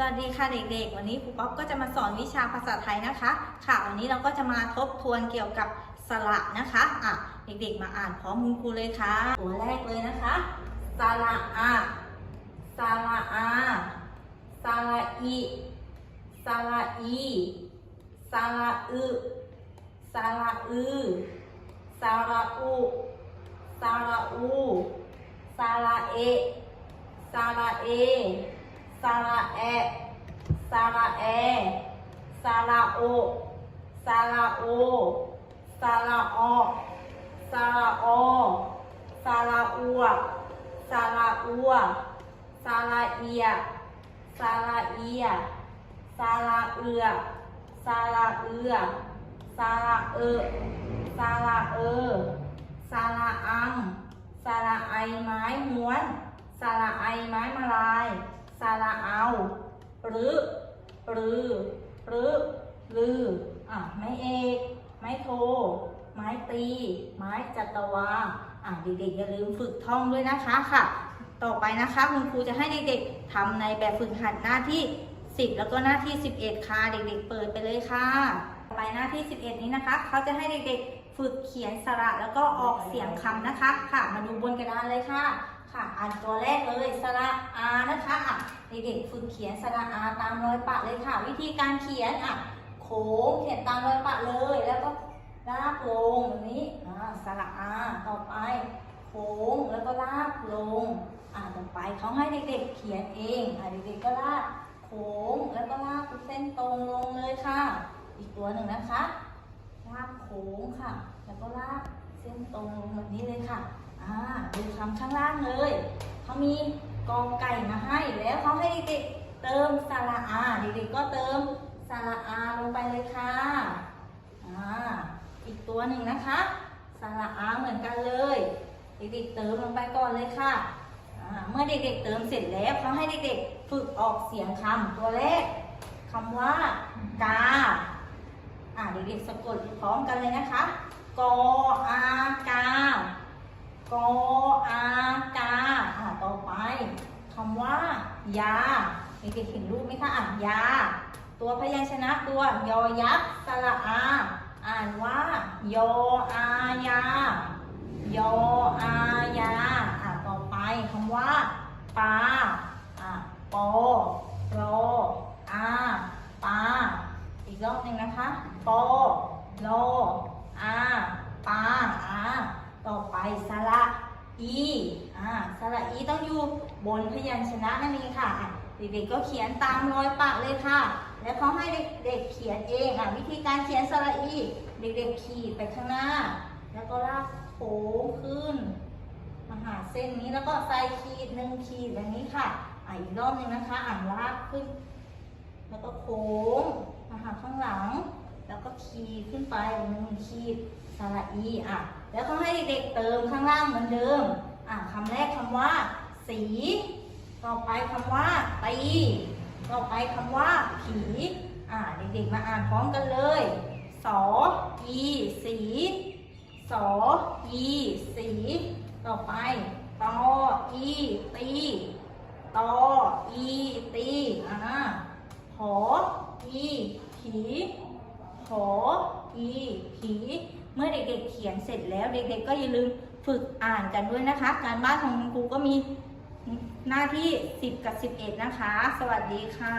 สวัสดีค่ะเด็กๆ วันนี้ครูป๊อปก็จะมาสอนวิชาภาษาไทยนะคะ ค่ะ วันนี้เราก็จะมาทบทวนเกี่ยวกับสระนะคะอะเด็กๆ มาอ่านพร้อมคุณครูเลยค่ะ ตัวแรกเลยนะคะ สระอาสระอาสระอีสระอีสระอึสระอืสระอุสระอูสระเอสระเอ ซาลาเอซาลาเอซาลาโอซาลาโอซาลาออซาลาออซาลาอัวซาลาอัวซาลาเอียซาลาเอียซาลาเอือซาลาเอือซาลาเอซาลาเอซาลาอังซาลาไอไม้ม้วนซาลาไอไม้มาลาย สาระเอาหรือหรือหรือลืออะไม้เอกไม้โท ไม้ตี ไม้จัตวาอะเด็กๆอย่าลืมฝึกท่องด้วยนะคะค่ะ ต่อไปนะคะคุณครูจะให้เด็กๆทำในแบบฝึกหัดหน้าที่ 10 แล้วก็หน้าที่ 11 ค่ะเด็กๆเปิดไปเลยค่ะต่อไปหน้าที่ 11 นี้นะคะ เขาจะให้เด็กๆฝึกเขียนสระแล้วก็ออกเสียงคำนะคะ ค่ะมาดูบนกระดานเลยค่ะ ค่ะ อ่านตัวแรกเลยสระอานะคะอะ เด็กๆฝึกเขียนสระอาตามรอยปะเลยค่ะ วิธีการเขียนอะโค้งเขียนตามรอยปะเลย แล้วก็ลากลงแบบนี้อ่าสระอาต่อไป โค้งแล้วก็ลากลงอ่าต่อไปเขาให้เด็กๆเขียนเองอ่าเด็กๆก็ลากโค้งแล้วก็ลากเป็นเส้นตรงลงเลยค่ะ อีกตัวหนึ่งนะคะลากโค้งค่ะ แล้วก็ลากเส้นตรงลงแบบนี้เลยค่ะอ่าดูคำข้างล่างเลยเขามี กอไก่มาให้แล้วเขาให้เด็กๆเติมสระอาเด็กๆก็เติมสระอาลงไปเลยค่ะอ่าอีกตัวหนึ่งนะคะสระอาเหมือนกันเลยเด็กๆเติมลงไปก่อนเลยค่ะอ่าเมื่อเด็กๆเติมเสร็จแล้วเขาให้เด็กๆฝึกออกเสียงคำตัวแรกคำว่ากาอ่าเด็กๆสะกดพร้อมกันเลยนะคะกออากากออา คำว่า ยาเด็กๆเห็นรูปไหมคะอะยา ตัวพยัญชนะตัวยอยักษ์สระอา อ่านว่ายออายายออายาอ่าต่อไปคำว่าปาอ่าปอรออาปาอีกรอบหนึ่งนะคะปอรออาปาอาต่อไปสระอีอ่าสระอีต้องอยู่ บนพยัญชนะนั่นเองค่ะ เด็กๆก็เขียนตามรอยปากเลยค่ะ แล้วเขาให้เด็กๆเขียนเองอะวิธีการเขียนสระอีเด็กๆขีดไปข้างหน้า แล้วก็ลากโค้งขึ้นมาหาเส้นนี้แล้วก็ใส่ขีดหนึ่งขีดแบบนี้ค่ะอะอีกรอบหนึงนะคะอ่านลากขึ้น แล้วก็โค้งมาหาข้างหลัง แล้วก็ขีดขึ้นไปหนึ่งขีดสระอีอะแล้วก็ให้เด็กๆเติมข้างล่างเหมือนเดิมอะคำแรกคำว่า สี ต่อไปคำว่า ตี ต่อไปคำว่า ผี อะเด็กๆมาอ่านพร้อมกันเลยสออีสีสออีสี ต่อไปตออีตีตออีตีอ่าหออีผีหออีผีเมื่อเด็กๆเขียนเสร็จแล้วเด็กๆก็อย่าลืมฝึกอ่านกันด้วยนะคะ การบ้านของคุณครูก็มี หน้าที่ 10 กับ 11 นะคะ สวัสดีค่ะ